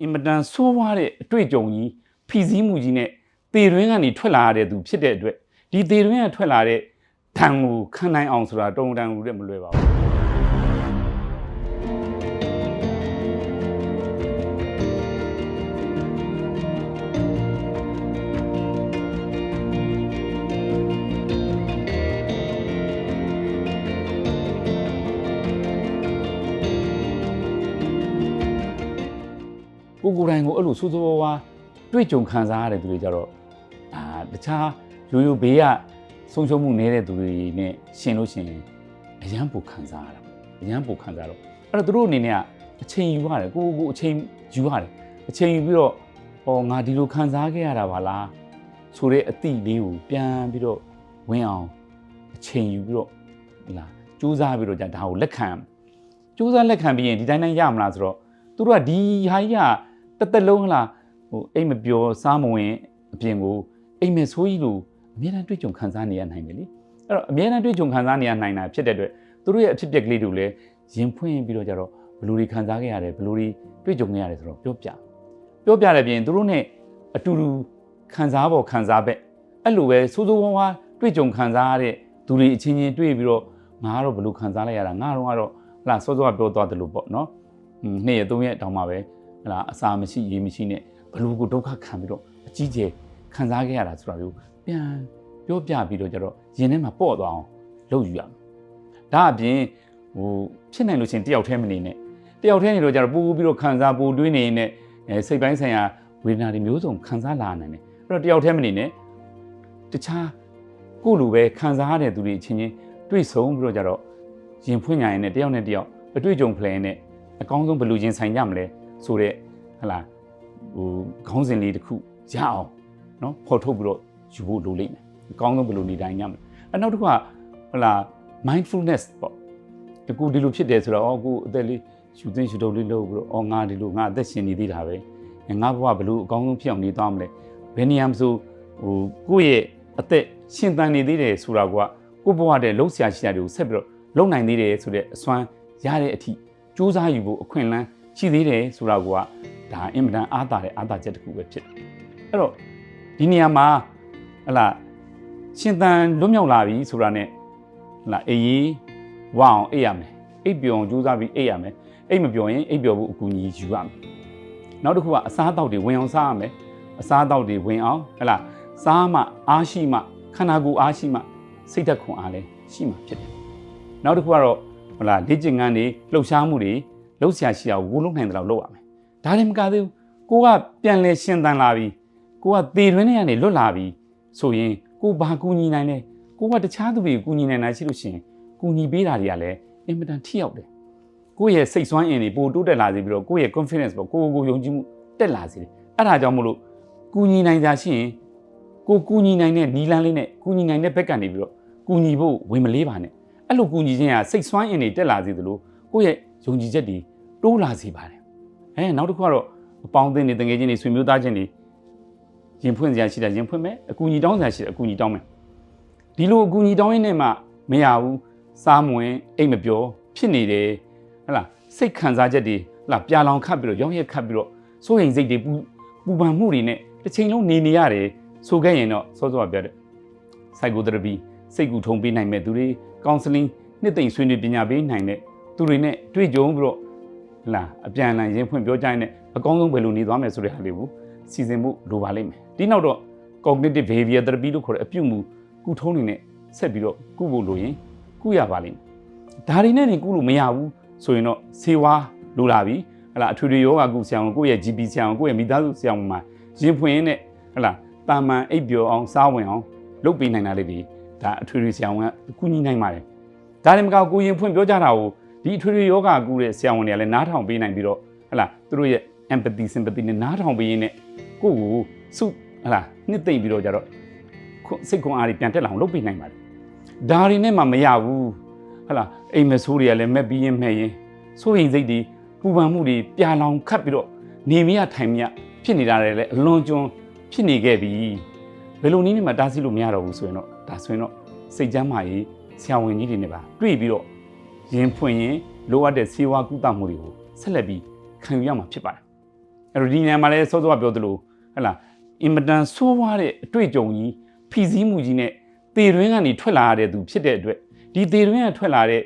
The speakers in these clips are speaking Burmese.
အင်မတန်ဆိုးဝါးတဲ့အတွေ့အကြုံကြီးဖိစီးမှုကြီးနဲ့သေတွင်းကနေထွက်လာရတဲ့သူဖြစ်တဲ့အတွက်ဒီသေတွင်းကထွက်လာတဲ့ဓာန်ကိုခံနိုင်အောင်ဆိုတာတုံတန်လို့လည်းမလွယ်ပါဘူး ကိုကိုယ်တိုင်ကိုအဲ့လိုစိုးစိုးဝါးဝါတွေ့ကြုံခံစားရတဲ့သူတွေကြတော့အာတခြားရိုးရိုးဘေးကဆုံးရှုံးမှုနည်းတဲ့သူတွေနဲ့ရှင်လို့ရှရင်အရန်ပိုခံစားရတာအရန်ပိုခံစားတော့အဲ့တော့သူတို့အနေနဲ့ကအချိန်ယူရတယ်ကိုကိုကိုအချိန်ယူရတယ်အချိန်ယူပြီးတော့ဟောငါဒီလိုခံစားခဲ့ရတာပါလားဆိုတဲ့အသည့်လေးကိုပြန်ပြီးတော့ဝင်အောင်အချိန်ယူပြီးတော့ဟလာစူးစမ်းပြီးတော့じゃဒါကိုလက်ခံစူးစမ်းလက်ခံပြီးရင်ဒီတိုင်းတိုင်းရမလားဆိုတော့သူတို့ကဒီဟာကြီးက တစ်သက်လုံးဟလားဟိုအိမ်မပျော်စားမဝင်အပြင်ကိုအိမ်မဆိုးကြီးလို့အများအားတွေ့ကြုံခံစားနေရနိုင်တယ်လေအဲ့တော့အများအားတွေ့ကြုံခံစားနေရနိုင်တာဖြစ်တဲ့အတွက်သူတို့ရဲ့အဖြစ်အပျက်ကလေးတွေကိုလည်းရင်ဖွင့်ပြီးတော့ကြတော့ဘယ်လိုတွေခံစားခဲ့ရတယ်ဘယ်လိုတွေတွေ့ကြုံခဲ့ရတယ်ဆိုတော့ပြောပြပြောပြတဲ့ပြင်သူတို့ ਨੇ အတူတူခံစားဖို့ခံစားဘက်အဲ့လိုပဲစိုးစိုးဝါးဝါတွေ့ကြုံခံစားရတဲ့သူတွေအချင်းချင်းတွေ့ပြီးတော့ငါကတော့ဘယ်လိုခံစားလိုက်ရတာငါတော့ကတော့ဟလာစောစောကပြောသွားတယ်လို့ပေါ့နော် อืมနှစ်ရက်သုံးရက်တောင်မှပဲ ဟလာအစာမရှိရေမရှိနဲ့ဘလူကိုဒုက္ခခံပြီးတော့အကြီးကျယ်ခံစားခဲ့ရတာဆိုတာမျိုးပြန်ပြောပြပြီးတော့ကျတော့ရင်ထဲမှာပေါ့သွားအောင်လုပ်ယူရမယ်။ဒါအပြင်ဟိုဖြစ်နိုင်လို့ရှိရင်တယောက်တည်းမနေနဲ့တယောက်တည်းနေတော့ကျတော့ပူပြီးတော့ခံစားပူတွေးနေနဲ့အဲစိတ်ပိုင်းဆိုင်ရာဝေဒနာတွေမျိုးစုံခံစားလာနိုင်တယ်။အဲ့တော့တယောက်တည်းမနေနဲ့တခြားကိုယ့်လိုပဲခံစားရတဲ့သူတွေအချင်းချင်းတွေ့ဆုံပြီးတော့ကျတော့ရင်ဖွင့်ညာရင်နဲ့တယောက်နဲ့တယောက်အတွေ့အကြုံဖလှယ်နဲ့အကောင်းဆုံးဘယ်လိုရင်ဆိုင်ကြမလဲ ဆိုတော့ဟလာဟိုခေါင်းစဉ်လေးတစ်ခုရအောင်เนาะဖော်ထုတ်ပြီးတော့ယူဖို့လိုလိမ့်မယ်အကောင်းဆုံးဘယ်လိုနေတိုင်းညမလဲအနောက်တစ်ခုကဟလာ mindfulness ပေါ့တကူဒီလိုဖြစ်တယ်ဆိုတော့အော်ကိုအသက်လေးယူသိယူတော့လေးလုပ်ပြီးတော့အော်ငါဒီလိုငါအသက်ရှင်နေသေးတာပဲငါဘဝဘယ်လိုအကောင်းဆုံးဖြစ်အောင်နေသွားမလဲဘယ်နေရာမဆိုဟိုကိုယ့်ရဲ့အသက်ရှင်သန်နေသေးတယ်ဆိုတာကကိုယ့်ဘဝတဲ့လှုပ်ရှားရှိတာတွေကိုဆက်ပြီးတော့လုံနိုင်သေးတယ်ဆိုတဲ့အစွမ်းရတဲ့အထိ စူးစမ်းယူဖို့အခွင့်အလမ်း ရှိသေးတယ်ဆိုတာကဒါအင်မတန်အားတာတဲ့အားတာချက်တစ်ခုပဲဖြစ်တယ်။အဲ့တော့ဒီနေရာမှာဟလာရှင်သန်လွတ်မြောက်လာပြီဆိုတာနဲ့ဟလာအေးကြီးဝအောင်အိပ်ရမယ်။အိပ်ပျော်အောင်စူးစမ်းပြီးအိပ်ရမယ်။အိပ်မပျော်ရင်အိပ်ပျော်ဖို့အကူအညီယူရမယ်။နောက်တစ်ခုကအစားအသောက်တွေဝင်အောင်စားရမယ်။အစားအသောက်တွေဝင်အောင်ဟလာစားမှအားရှိမှခန္ဓာကိုယ်အားရှိမှစိတ်ဓာတ်ခွန်အားလည်းရှိမှဖြစ်တယ်။နောက်တစ်ခုကတော့ဟလာလေ့ကျင့်ခန်းတွေလှုပ်ရှားမှုတွေ လှုပ်ရှားရှိအောင်ကိုလုံးနိုင်တယ်လို့လုပ်ရမယ်။ဒါလည်းမကသေးဘူး။ကိုကပြန်လဲရှင်းတန်လာပြီ။ကိုကသေတွင်းထဲကနေလွတ်လာပြီဆိုရင်ကိုဘာကူညီနိုင်လဲ။ကိုကတခြားသူတွေကိုကူညီနိုင်တာရှိလို့ရှိရင်ကူညီပေးတာတွေကလည်းအင်မတန်ထိရောက်တယ်။ကိုယ့်ရဲ့စိတ်ဆွမ်းအင်တွေပိုတိုးတက်လာစေပြီးတော့ကိုယ့်ရဲ့ confidence ပေါ့ကိုကိုကိုယုံကြည်မှုတက်လာစေတယ်။အဲ့ဒါကြောင့်မို့လို့ကူညီနိုင်ကြရှိရင်ကိုကူညီနိုင်တဲ့နီလန်းလေးနဲ့ကူညီနိုင်တဲ့ဘက်ကနေပြီးတော့ကူညီဖို့ဝင်မလေးပါနဲ့အဲ့လိုကူညီခြင်းကစိတ်ဆွမ်းအင်တွေတက်လာစေသလိုကိုယ့်ရဲ့ ယုံကြည်ချက်တွေတိုးလာစေပါတယ်။အဲနောက်တစ်ခုကတော့အပေါင်းအသင်းတွေတငယ်ချင်းတွေဆွေမျိုးသားချင်းတွေရင်ဖွင့်စရာရှိတာရင်ဖွင့်မယ်အကူအညီတောင်းစရာရှိတာအကူအညီတောင်းမယ်။ဒီလိုအကူအညီတောင်းရင်းနဲ့မှမရဘူးစားမဝင်အိတ်မပြောဖြစ်နေတယ်ဟလားစိတ်ခံစားချက်တွေဟလားပြာလောင်ခတ်ပြီးတော့ရောင်းရက်ခတ်ပြီးတော့စိုးရိမ်စိတ်တွေပူပူပန်မှုတွေနဲ့တစ်ချိန်လုံးနေနေရတယ်ဆိုခဲ့ရင်တော့စောစောကပြောတဲ့ psychotherapy စိတ်ကူထုံပေးနိုင်မဲ့သူတွေ counseling နှစ်သိမ့်ဆွေးနွေးပညာပေးနိုင်တဲ့ သူတွေနဲ့တွေ့ကြုံပြီးတော့လာအပြန်အလှန်ရင်းဖွင့်ပြောကြရင်အကောင်းဆုံးဘယ်လိုနေသွားမယ်ဆိုတဲ့ဟာလေးကိုစီစဉ်မှုလိုပါလိမ့်မယ်ဒီနောက်တော့ cognitive behavior therapy လို့ခေါ်တဲ့အပြုမှုကုထုံးနေနဲ့ဆက်ပြီးတော့ကုဖို့လိုရင်ကုရပါလိမ့်မယ်ဒါတွေနဲ့နေကုလို့မရဘူးဆိုရင်တော့ဆေးဝါးလိုလာပြီဟလာအထွေထွေယောဂကုဆရာဝန်ကိုယ့်ရဲ့ GP ဆရာဝန်ကိုယ့်ရဲ့မိသားစုဆရာဝန်မှာရင်ဖွင့်ရင်းနဲ့ဟလာတာမန်အိပ်ပျော်အောင်စားဝင်အောင်လုပ်ပေးနိုင်တာလေးတွေဒါအထွေထွေဆရာဝန်ကကုညီနိုင်ပါတယ်ဒါလည်းမကကိုရင်ဖွင့်ပြောကြတာကို ဒီအထွေထွေယောဂကုတဲ့ဆရာဝန်တွေကလည်းနားထောင်ပေးနိုင်ပြီးတော့ဟလာသူတို့ရဲ့ empathy sympathy နဲ့နားထောင်ပေးရင်းနဲ့ကိုယ့်ကိုစုဟလာနှစ်သိမ့်ပြီးတော့ကြတော့စိတ်ခွန်အားတွေပြန်တက်လာအောင်လုပ်ပေးနိုင်ပါတယ်ဒါတွေနဲ့မှမရဘူးဟလာအိမ်မဆိုးတွေကလည်းမက်ပြီးရင်မဲ့ရင်စိုးရင်စိတ်တွေပူပန်မှုတွေပြာလောင်ခတ်ပြီးတော့နေမရထိုင်မရဖြစ်နေတာတွေလည်းအလွန်ကျွန်းဖြစ်နေခဲ့ပြီဘယ်လိုနည်းနဲ့မှတားဆီးလို့မရတော့ဘူးဆိုရင်တော့ဒါဆိုရင်တော့စိတ်ကြမ်းမာရေးဆရာဝန်ကြီးတွေနဲ့ပါတွေ့ပြီးတော့ ရင်ဖွင့်ရင်လိုအပ်တဲ့ဆေးဝါးကုသမှုတွေကိုဆက်လက်ပြီးခံယူရမှာဖြစ်ပါတယ်အဲ့တော့ဒီနေရာမှာလည်းစောစောကပြောသလိုဟဲ့လားအင်မတန်ဆိုးဝါးတဲ့အတွေ့အကြုံကြီးဖီစည်းမှုကြီးနဲ့တေတွင်းကနေထွက်လာရတဲ့သူဖြစ်တဲ့အတွက်ဒီတေတွင်းကထွက်လာတဲ့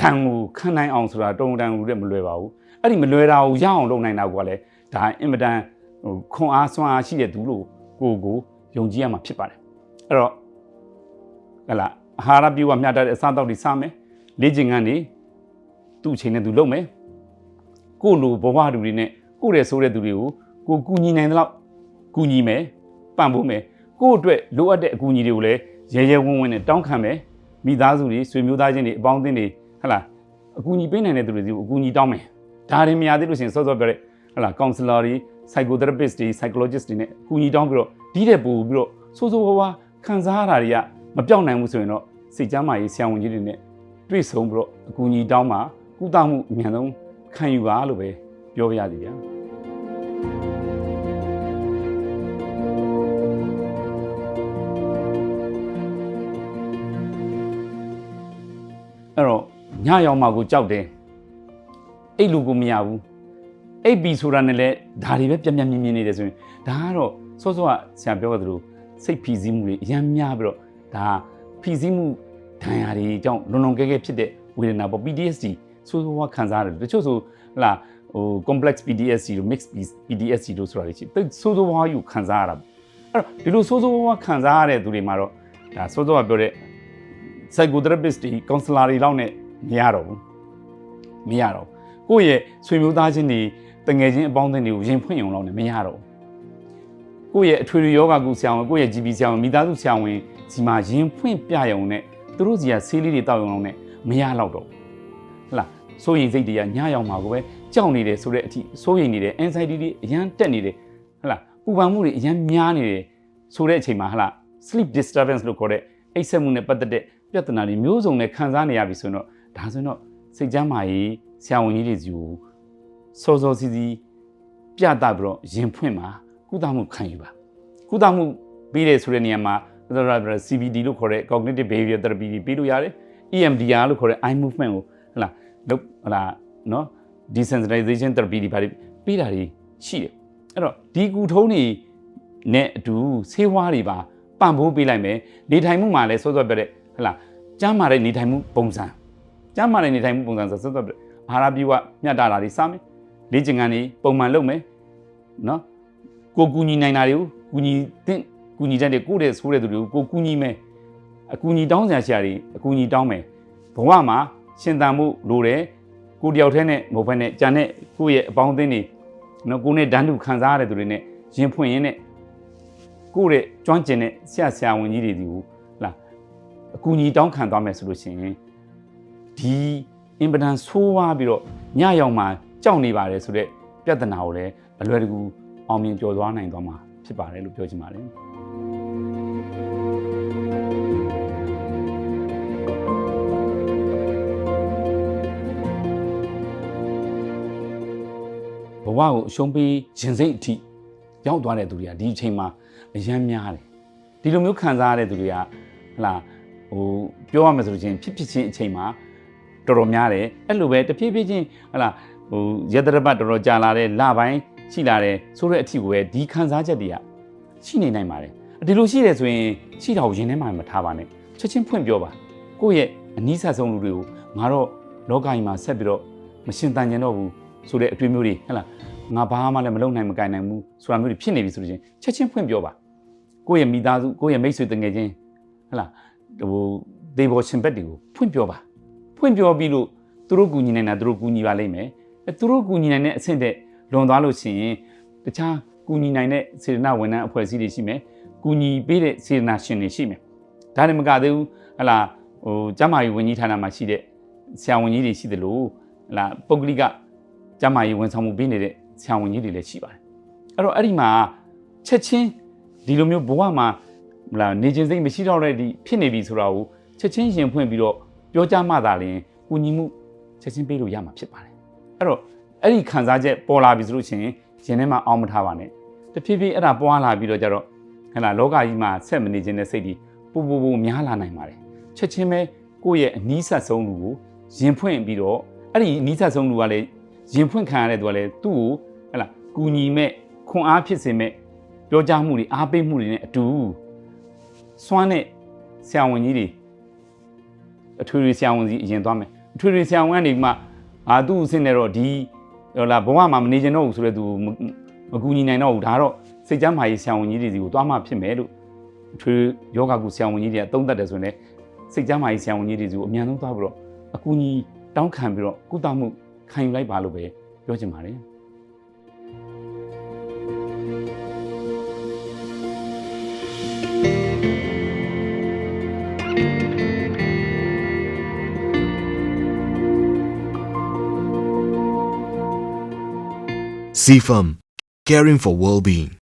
ဓာန်ကိုခံနိုင်အောင်ဆိုတာတုံတန်လူတဲ့မလွယ်ပါဘူးအဲ့ဒီမလွယ်တာကိုရအောင်လုပ်နိုင်တာကလည်းဒါအင်မတန်ဟိုခွန်အားစွမ်းအားရှိတဲ့သူလို့ကိုကိုယုံကြည်ရမှာဖြစ်ပါတယ်အဲ့တော့ဟဲ့လားအာဟာရပြုတ်ကမျှတတဲ့အစားအသောက်တွေစားမယ် လေ့ကျင့်ခန်းတွေသူ့အချိန်နဲ့သူလုပ်မယ်ကိုယ့်လိုဘဝတူတွေနဲ့ကိုယ့်ရဲ့ဆိုးတဲ့သူတွေကိုကိုကူညီနိုင်တဲ့လောက်ကူညီမယ်ပံ့ပိုးမယ်ကိုယ့်အတွက်လိုအပ်တဲ့အကူအညီတွေကိုလည်းရဲရဲဝံ့ဝံ့နဲ့တောင်းခံမယ်မိသားစုတွေဆွေမျိုးသားချင်းတွေအပေါင်းအသင်းတွေဟဟလားအကူအညီပေးနိုင်တဲ့သူတွေစီကိုအကူအညီတောင်းမယ်ဒါရင်မရသေးလို့ရှိရင်စောစောပြောတဲ့ဟဟလား counselor တွေ psychotherapist တွေ psychologist တွေနဲ့အကူအညီတောင်းပြီးတော့ဒီတဲ့ပို့ပြီးတော့စိုးစိုးဝါးဝါခံစားရတာတွေကမပြောင်းနိုင်ဘူးဆိုရင်တော့စိတ်ကြမ်းမာရေးဆရာဝန်ကြီးတွေနဲ့ တွေ့ဆုံပြီးတော့အကူအညီတောင်းမှကုသမှုအမြန်ဆုံးခံယူပါလို့ပဲပြောပြရစီဗျာအဲ့တော့ညရောက်မှကိုကြောက်တယ်အဲ့လူကိုမရဘူးအိပ်ပြီဆိုတာနဲ့လည်းဒါတွေပဲပြက်ပြက်မြင်မြင်နေတယ်ဆိုရင်ဒါကတော့စောစောကဆရာပြောသလိုစိတ်ဖီစည်းမှုတွေအများများပြီးတော့ဒါဖီစည်းမှု ဒဏ်ရာတွေကြောင့်လွန်လွန်ကဲကဲဖြစ်တဲ့ဝေဒနာပေါ့ PTSD ဆိုးဆိုးဝါးခံစားရတယ်တချို့ဆိုဟလာဟို complex PTSD တို့ mixed PTSD တို့ဆိုတာတွေရှိတယ်ဆိုးဆိုးဝါးယူခံစားရတာအဲ့တော့ဒီလိုဆိုးဆိုးဝါးခံစားရတဲ့သူတွေမှာတော့ဒါစောစောကပြောတဲ့ psychotherapist တွေ counselor တွေလောက်နဲ့မရတော့ဘူးမရတော့ဘူးကိုယ့်ရဲ့ဆွေမျိုးသားချင်းတွေတငယ်ချင်းအပေါင်းအသင်းတွေကိုရင်ဖွင့်ရုံလောက်နဲ့မရတော့ဘူးကိုယ့်ရဲ့အထွေထွေယောဂကုဆရာဝန်ကိုယ့်ရဲ့ GP ဆရာဝန်မိသားစုဆရာဝန်စီမှာရင်ဖွင့်ပြရုံနဲ့ သူတို့စီကဆေးလေးတွေတောက်ရုံလောက်နဲ့မရတော့တော့ဟလားစိုးရင်စိတ်တွေကညရောက်မှာကိုပဲကြောက်နေတယ်ဆိုတဲ့အထိစိုးရင်နေတယ် anxiety တွေအရန်တက်နေတယ်ဟလားပူပန်မှုတွေအရန်များနေတယ်ဆိုတဲ့အချိန်မှာဟလား sleep disturbance လို့ခေါ်တဲ့အိပ်စက်မှုနဲ့ပတ်သက်တဲ့ပြဿနာတွေမျိုးစုံနဲ့ခံစားနေရပြီဆိုရင်တော့ဒါဆိုရင်တော့စိတ်ကြမ်းမာရေးဆရာဝန်ကြီးတွေစီကိုစောစောစီးစီးပြတာပြီးတော့ရင်ဖွင့်မှာကုသမှုခံယူပါကုသမှုပြီးတယ်ဆိုတဲ့နေရာမှာ CBD လို့ခေါ်တဲ့ cognitive behavior therapy တွေပြီးလို့ရတယ် EMDR လို့ခေါ်တဲ့ eye movement ကိုဟလာလုပ်ဟလာနော် desensitization therapy တွေပါပြီးတာတွေရှိတယ်အဲ့တော့ဒီကူထုံးတွေနဲ့အတူဆေးဝါးတွေပါပံ့ပိုးပေးလိုက်မယ်နေထိုင်မှုမှာလည်းစောစောပြောတဲ့ဟလာကျမ်းမာတဲ့နေထိုင်မှုပုံစံကျမ်းမာတဲ့နေထိုင်မှုပုံစံဆိုစောစောပြောအာဟာရပြည့်ဝမျှတတာတွေစားမယ်လေ့ကျင့်ခန်းတွေပုံမှန်လုပ်မယ်နော်ကိုကူညီနိုင်တာတွေကိုကူညီတဲ့ ကူညီတတ်တဲ့ကိုယ့်တဲ့ဆိုးတဲ့သူတွေကိုကိုကူညီမယ်အကူညီတောင်းစရာရှိတာတွေအကူညီတောင်းမယ်ဘဝမှာရှင်သန်မှုလိုတယ်ကိုတယောက်တည်းနဲ့မဟုတ်ဘဲနဲ့ကြံတဲ့ကိုယ့်ရဲ့အပေါင်းအသင်းတွေနော်ကိုနဲ့ဒန်းတူခံစားရတဲ့သူတွေနဲ့ရင်ဖွင့်ရင်းနဲ့ကိုယ့်ရဲ့ကျွမ်းကျင်တဲ့ဆရာဆရာဝန်ကြီးတွေဒီကိုလာအကူညီတောင်းခံသွားမယ်ဆိုလို့ရှိရင်ဒီအင်ပဒန်ဆိုးဝါးပြီးတော့ညရောက်မှကြောက်နေပါတယ်ဆိုတော့ပြဿနာကိုလည်းအလွယ်တကူအောင်မြင်ကျော်သွားနိုင်သွားမှာဖြစ်ပါတယ်လို့ပြောချင်ပါတယ် ဝကိုအရှုံးပေးရင်စိတ်အထိရောက်သွားတဲ့သူတွေကဒီအချိန်မှာအယမ်းများတယ်ဒီလိုမျိုးခံစားရတဲ့သူတွေကဟလာဟိုပြောရမယ်ဆိုလို့ချင်းဖြစ်ဖြစ်ချင်းအချိန်မှာတော်တော်များတယ်အဲ့လိုပဲတဖြည်းဖြည်းချင်းဟလာဟိုရတရပတ်တော်တော်ကြာလာတဲ့လပိုင်းရှိလာတယ်ဆိုတဲ့အထိကိုပဲဒီခံစားချက်တွေကရှိနေနိုင်ပါတယ်ဒီလိုရှိတယ်ဆိုရင်ရှိတာကိုရင်ထဲမှာမထားပါနဲ့ချက်ချင်းဖွင့်ပြောပါကိုယ့်ရဲ့အနည်းဆက်ဆုံးလူတွေကိုငါတော့လောကကြီးမှာဆက်ပြီးတော့မရှင်တန်ကြတော့ဘူးဆိုတဲ့အတွေ့အမျိုးတွေဟဲ့လား ငါဘာမှလည်းမလုပ်နိုင်မကိုင်နိုင်ဘူးဆိုတာမျိုးတွေဖြစ်နေပြီဆိုလို့ချင်းချက်ချင်းဖွင့်ပြောပါကိုယ့်ရဲ့မိသားစုကိုယ့်ရဲ့မိတ်ဆွေတငယ်ချင်းဟဲ့လားဟိုဒေဘောရှင်ဘက်တွေကိုဖွင့်ပြောပါဖွင့်ပြောပြီးလို့သူတို့ကူညီနိုင်တာသူတို့ကူညီပါလိမ့်မယ်အဲသူတို့ကူညီနိုင်တဲ့အဆင့်တဲ့လွန်သွားလို့ရှိရင်တခြားကူညီနိုင်တဲ့စေတနာဝန်ထမ်းအဖွဲ့အစည်းတွေရှိမယ်ကူညီပေးတဲ့စေတနာရှင်တွေရှိမယ်ဒါနဲ့မကသေးဘူးဟလာဟိုကျမကြီးဝန်ကြီးဌာနမှာရှိတဲ့ဆရာဝန်ကြီးတွေရှိသလိုဟလာပုဂ္ဂလိကကျမကြီးဝန်ဆောင်မှုပေးနေတဲ့ ဆရာဝန်ကြီးတွေလည်းရှိပါတယ်အဲ့တော့အဲ့ဒီမှာချက်ချင်းဒီလိုမျိုးဘဝမှာဟလာနေခြင်းစိတ်မရှိတော့တဲ့ဒီဖြစ်နေပြီဆိုတာကိုချက်ချင်းရင်ဖွင့်ပြီးတော့ပြောကြမှသာလျှင်ကူညီမှုချက်ချင်းပေးလို့ရမှာဖြစ်ပါတယ်အဲ့တော့အဲ့ဒီခံစားချက်ပေါ်လာပြီဆိုလို့ရှိရင်ရင်ထဲမှာအောင်းမထားပါနဲ့တဖြည်းဖြည်းအဲ့ဒါပွားလာပြီးတော့ကြတော့ဟဲ့လားလောကကြီးမှာဆက်မနေခြင်းတဲ့စိတ်ဒီပူပူပူများလာနိုင်ပါတယ်ချက်ချင်းပဲကိုယ့်ရဲ့အနီးဆက်ဆုံးလူကိုရင်ဖွင့်ပြီးတော့အဲ့ဒီအနီးဆက်ဆုံးလူကလည်းရင်ဖွင့်ခံရတဲ့သူကလည်းသူ့ကိုဟဲ့လား ကူညီမဲ့ခွန်အားဖြစ်စေမဲ့ပြောကြားမှုတွေအားပေးမှုတွေနဲ့အတူစွမ်းတဲ့ဆရာဝန်ကြီးတွေအထွေထွေဆရာဝန်ကြီးအရင်သွားမယ်အထွေထွေဆရာဝန်ကနေမှအာသူ့အဆင့်နဲ့တော့ဒီဟိုလာဘဝမှာမနေကြတော့ဘူးဆိုတော့သူမမကူညီနိုင်တော့ဘူးဒါတော့စိတ်ကြမ်းမာရေးဆရာဝန်ကြီးတွေစီကိုသွားမှဖြစ်မယ်လို့အထွေယောဂကုဆရာဝန်ကြီးတွေကသုံးသပ်တယ်ဆိုရင်လည်းစိတ်ကြမ်းမာရေးဆရာဝန်ကြီးတွေစီကိုအမြန်ဆုံးသွားပြီးတော့အကူအညီတောင်းခံပြီးတော့ကုသမှုခံယူလိုက်ပါလို့ပဲပြောချင်ပါတယ် CFAM, caring for well-being.